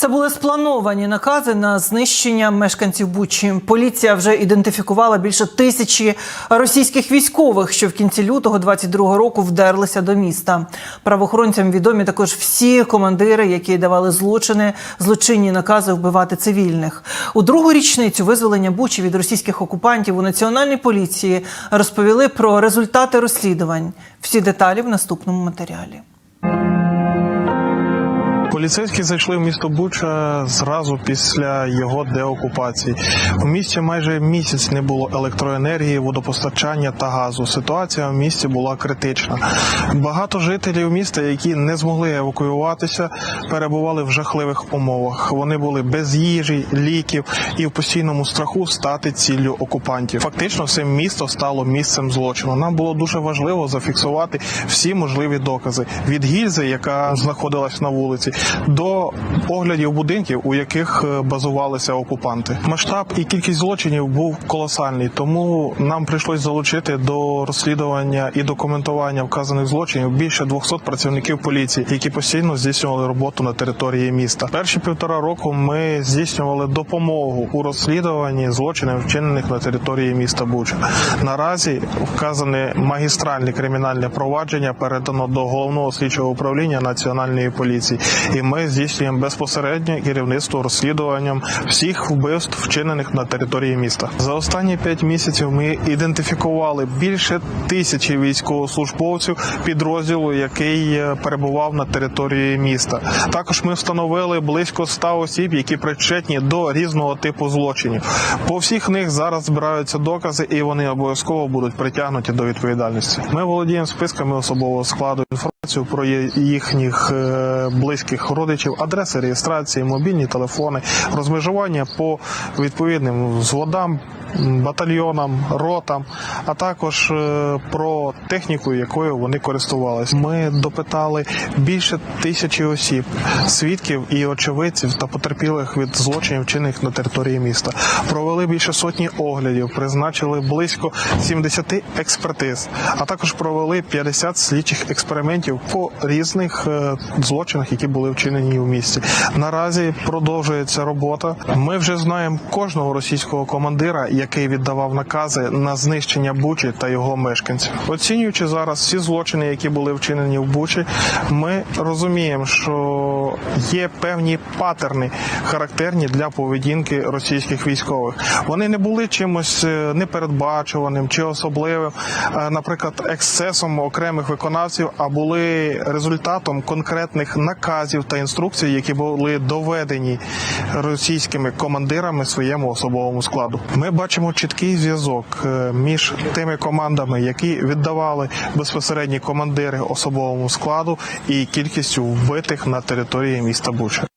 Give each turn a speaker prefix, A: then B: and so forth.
A: Це були сплановані накази на знищення мешканців Бучі. Поліція вже ідентифікувала більше тисячі російських військових, що в кінці лютого 22-го року вдерлися до міста. Правоохоронцям відомі також всі командири, які давали злочини, злочинні накази вбивати цивільних. У другу річницю визволення Бучі від російських окупантів у національній поліції розповіли про результати розслідувань. Всі деталі в наступному матеріалі.
B: Поліцейські зайшли в місто Буча зразу після його деокупації. У місті майже місяць не було електроенергії, водопостачання та газу. Ситуація в місті була критична. Багато жителів міста, які не змогли евакуюватися, перебували в жахливих умовах. Вони були без їжі, ліків і в постійному страху стати ціллю окупантів. Фактично, все місто стало місцем злочину. Нам було дуже важливо зафіксувати всі можливі докази від гільзи, яка знаходилась на вулиці, до оглядів будинків, у яких е, базувалися окупанти. Масштаб і кількість злочинів був колосальний, тому нам прийшлось залучити до розслідування і документування вказаних злочинів більше 200 працівників поліції, які постійно здійснювали роботу на території міста. Перші півтора року ми здійснювали допомогу у розслідуванні злочинів, вчинених на території міста Буча. Наразі вказане магістральне кримінальне провадження передано до головного слідчого управління національної поліції, і ми здійснюємо безпосереднє керівництво розслідуванням всіх вбивств, вчинених на території міста. За останні п'ять місяців ми ідентифікували більше тисячі військовослужбовців підрозділу, який е, перебував на території міста. Також ми встановили близько 100 осіб, які причетні до різного типу злочинів. По всіх них зараз збираються докази, і вони обов'язково будуть притягнуті до відповідальності. Ми володіємо списками особового складу інформацію про їхніх е, родичів, адреси реєстрації, мобільні телефони, розмежування по відповідним зводам, батальйонам, ротам, а також е, про техніку, якою вони користувалися. Ми допитали більше тисячі осіб, свідків і очевидців та потерпілих від злочинів, вчинених на території міста. Провели більше сотні оглядів, призначили близько 70 експертиз, а також провели 50 слідчих експериментів по різних е, злочинах, які були вчинені в місті. Наразі продовжується робота. Ми вже знаємо кожного російського командира, який віддавав накази на знищення Бучі та його мешканців. Оцінюючи зараз всі злочини, які були вчинені в Бучі, ми розуміємо, що є певні патерни, характерні для поведінки російських військових. Вони не були чимось е, непередбачуваним чи особливим, е, наприклад, ексцесом окремих виконавців, а були результатом конкретних наказів та інструкцій, які були доведені російськими командирами своєму особовому складу. Ми бачимо чіткий зв'язок е, між тими командами, які віддавали безпосередні командири особовому складу, і кількістю вбитих на території міста Буча.